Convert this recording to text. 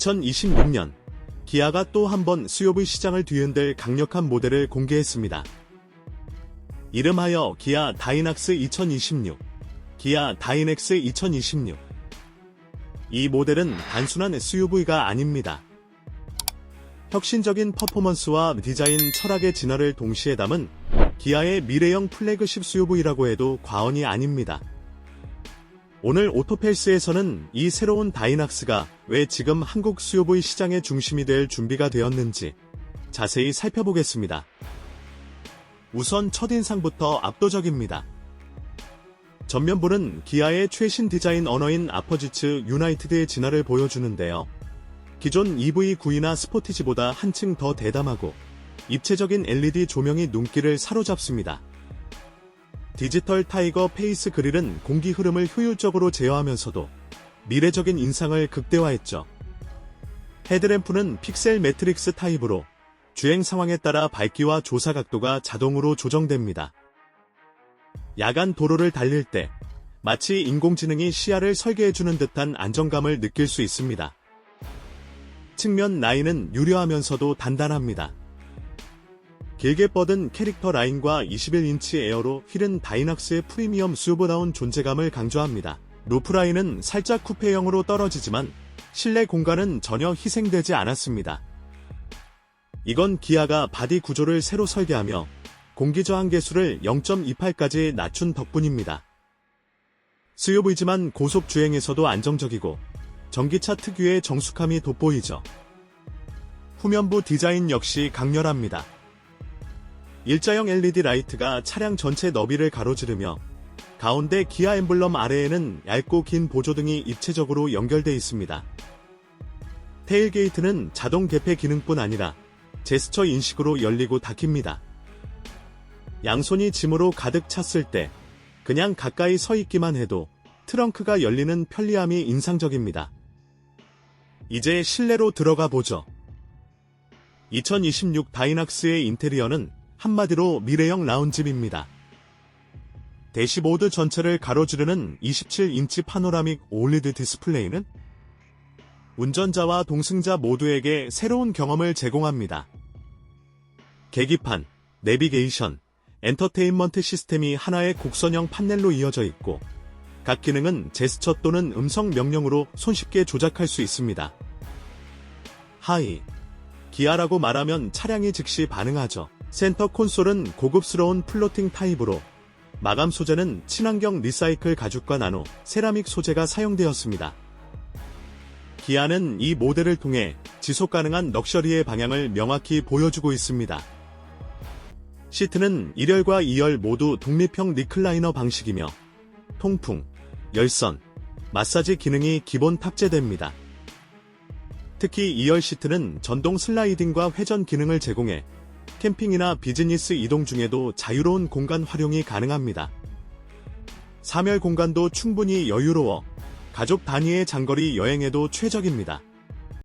2026년 기아가 또 한 번 수요비 시장을 뒤흔들 강력한 모델을 공개했습니다. 이름하여 기아 다이낙스 2026, 기아 다이넥스 2026. 이 모델은 단순한 SUV가 아닙니다. 혁신적인 퍼포먼스와 디자인 철학의 진화를 동시에 담은 기아의 미래형 플래그십 SUV라고 해도 과언이 아닙니다. 오늘 오토펠스에서는 이 새로운 다이낙스가 왜 지금 한국 SUV 시장의 중심이 될 준비가 되었는지 자세히 살펴보겠습니다. 우선 첫인상부터 압도적입니다. 전면부는 기아의 최신 디자인 언어인 아퍼지츠 유나이티드의 진화를 보여주는데요. 기존 EV9이나 스포티지보다 한층 더 대담하고 입체적인 LED 조명이 눈길을 사로잡습니다. 디지털 타이거 페이스 그릴은 공기 흐름을 효율적으로 제어하면서도 미래적인 인상을 극대화했죠. 헤드램프는 픽셀 매트릭스 타입으로 주행 상황에 따라 밝기와 조사 각도가 자동으로 조정됩니다. 야간 도로를 달릴 때 마치 인공지능이 시야를 설계해주는 듯한 안정감을 느낄 수 있습니다. 측면 라인은 유려하면서도 단단합니다. 길게 뻗은 캐릭터 라인과 21인치 에어로 휠은 다이낙스의 프리미엄 수브다운 존재감을 강조합니다. 루프 라인은 살짝 쿠페형으로 떨어지지만 실내 공간은 전혀 희생되지 않았습니다. 이건 기아가 바디 구조를 새로 설계하며 공기 저항 계수를 0.28까지 낮춘 덕분입니다. SUV지만 고속 주행에서도 안정적이고 전기차 특유의 정숙함이 돋보이죠. 후면부 디자인 역시 강렬합니다. 일자형 LED 라이트가 차량 전체 너비를 가로지르며 가운데 기아 엠블럼 아래에는 얇고 긴 보조등이 입체적으로 연결돼 있습니다. 테일게이트는 자동 개폐 기능뿐 아니라 제스처 인식으로 열리고 닫힙니다. 양손이 짐으로 가득 찼을 때 그냥 가까이 서 있기만 해도 트렁크가 열리는 편리함이 인상적입니다. 이제 실내로 들어가 보죠. 2026 다이낙스의 인테리어는 한마디로 미래형 라운집입니다. 대시보드 전체를 가로지르는 27인치 파노라믹 올리드 디스플레이는 운전자와 동승자 모두에게 새로운 경험을 제공합니다. 계기판, 내비게이션, 엔터테인먼트 시스템이 하나의 곡선형 판넬로 이어져 있고 각 기능은 제스처 또는 음성 명령으로 손쉽게 조작할 수 있습니다. 하이, 기아라고 말하면 차량이 즉시 반응하죠. 센터 콘솔은 고급스러운 플로팅 타입으로 마감 소재는 친환경 리사이클 가죽과 나노, 세라믹 소재가 사용되었습니다. 기아는 이 모델을 통해 지속 가능한 럭셔리의 방향을 명확히 보여주고 있습니다. 시트는 1열과 2열 모두 독립형 리클라이너 방식이며 통풍, 열선, 마사지 기능이 기본 탑재됩니다. 특히 2열 시트는 전동 슬라이딩과 회전 기능을 제공해 캠핑이나 비즈니스 이동 중에도 자유로운 공간 활용이 가능합니다. 3열 공간도 충분히 여유로워 가족 단위의 장거리 여행에도 최적입니다.